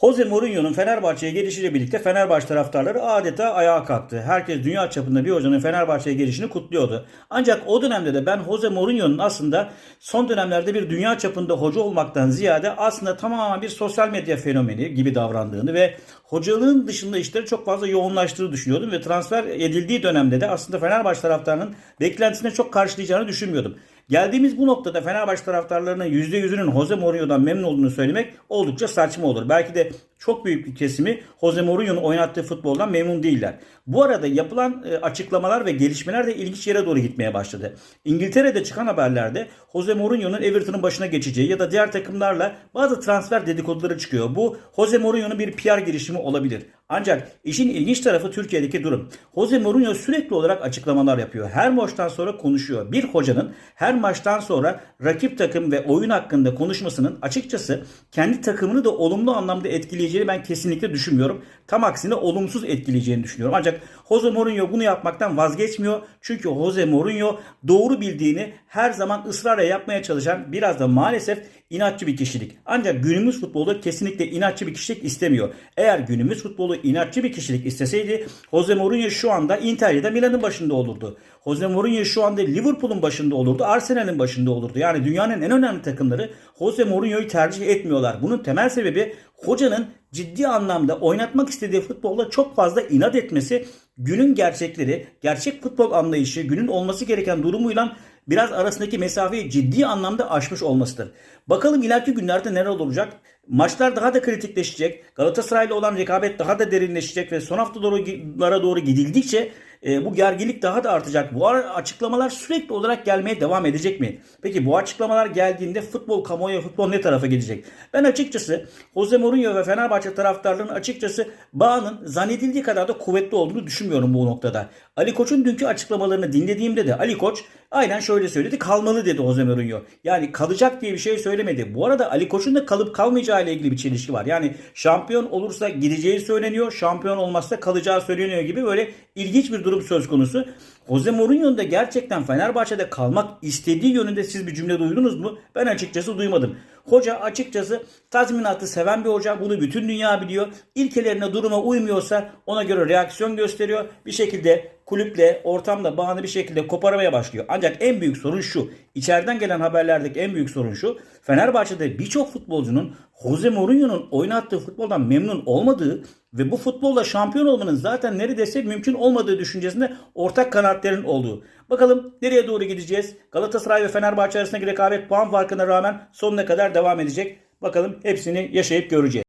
Jose Mourinho'nun Fenerbahçe'ye gelişiyle birlikte Fenerbahçe taraftarları adeta ayağa kalktı. Herkes dünya çapında bir hocanın Fenerbahçe'ye gelişini kutluyordu. Ancak o dönemde de ben Jose Mourinho'nun aslında son dönemlerde bir dünya çapında hoca olmaktan ziyade aslında tamamen bir sosyal medya fenomeni gibi davrandığını ve hocalığın dışında işleri çok fazla yoğunlaştığını düşünüyordum ve transfer edildiği dönemde de aslında Fenerbahçe taraftarının beklentisine çok karşılayacağını düşünmüyordum. Geldiğimiz bu noktada Fenerbahçe taraftarlarının %100'ünün Jose Mourinho'dan memnun olduğunu söylemek oldukça saçma olur. Belki de çok büyük bir kesimi Jose Mourinho'nun oynattığı futboldan memnun değiller. Bu arada yapılan e, açıklamalar ve gelişmeler de ilginç yere doğru gitmeye başladı. İngiltere'de çıkan haberlerde Jose Mourinho'nun Everton'ın başına geçeceği ya da diğer takımlarla bazı transfer dedikoduları çıkıyor. Bu Jose Mourinho'nun bir PR girişimi olabilir. Ancak işin ilginç tarafı Türkiye'deki durum. Jose Mourinho sürekli olarak açıklamalar yapıyor. Her maçtan sonra konuşuyor. Bir hocanın her maçtan sonra rakip takım ve oyun hakkında konuşmasının açıkçası kendi takımını da olumlu anlamda etkileyeceğini ben kesinlikle düşünmüyorum. Tam aksine olumsuz etkileyeceğini düşünüyorum. Ancak Jose Mourinho bunu yapmaktan vazgeçmiyor. Çünkü Jose Mourinho doğru bildiğini her zaman ısrarla yapmaya çalışan biraz da maalesef inatçı bir kişilik. Ancak günümüz futbolu kesinlikle inatçı bir kişilik istemiyor. Eğer günümüz futbolu inatçı bir kişilik isteseydi Jose Mourinho şu anda Inter ya da Milan'ın başında olurdu. Jose Mourinho şu anda Liverpool'un başında olurdu. Arsenal'in başında olurdu. Yani dünyanın en önemli takımları Jose Mourinho'yu tercih etmiyorlar. Bunun temel sebebi hocanın ciddi anlamda oynatmak istediği futbolda çok fazla inat etmesi, günün gerçekleri, gerçek futbol anlayışı, günün olması gereken durumuyla biraz arasındaki mesafeyi ciddi anlamda aşmış olmasıdır. Bakalım ileriki günlerde neler olacak? Maçlar daha da kritikleşecek. Galatasaray'la olan rekabet daha da derinleşecek ve son haftalara doğru gidildikçe e, bu gerginlik daha da artacak. Bu açıklamalar sürekli olarak gelmeye devam edecek mi? Peki bu açıklamalar geldiğinde futbol kamuoyu futbol ne tarafa gidecek? Ben açıkçası Jose Mourinho ve Fenerbahçe taraftarlarının açıkçası bağının zannedildiği kadar da kuvvetli olduğunu düşünmüyorum bu noktada. Ali Koç'un dünkü açıklamalarını dinlediğimde de Ali Koç aynen şöyle söyledi. Kalmalı dedi Jose Mourinho. Yani kalacak diye bir şey söylemedi. Bu arada Ali Koç'un da kalıp kalmayacağı ile ilgili bir çelişki var. Yani şampiyon olursa gideceği söyleniyor. Şampiyon olmazsa kalacağı söyleniyor gibi böyle ilginç bir durum söz konusu. Jose Mourinho'nun da gerçekten Fenerbahçe'de kalmak istediği yönünde siz bir cümle duydunuz mu? Ben açıkçası duymadım. Hoca açıkçası tazminatı seven bir hoca. Bunu bütün dünya biliyor. İlkelerine duruma uymuyorsa ona göre reaksiyon gösteriyor. Bir şekilde kulüple, ortamda bağını bir şekilde koparmaya başlıyor. Ancak en büyük sorun şu. İçeriden gelen haberlerdeki en büyük sorun şu. Fenerbahçe'de birçok futbolcunun Jose Mourinho'nun oynattığı futboldan memnun olmadığı ve bu futbolla şampiyon olmanın zaten neredeyse mümkün olmadığı düşüncesinde ortak kanaatlerin olduğu. Bakalım nereye doğru gideceğiz? Galatasaray ve Fenerbahçe arasındaki rekabet puan farkına rağmen sonuna kadar devam edecek. Bakalım hepsini yaşayıp göreceğiz.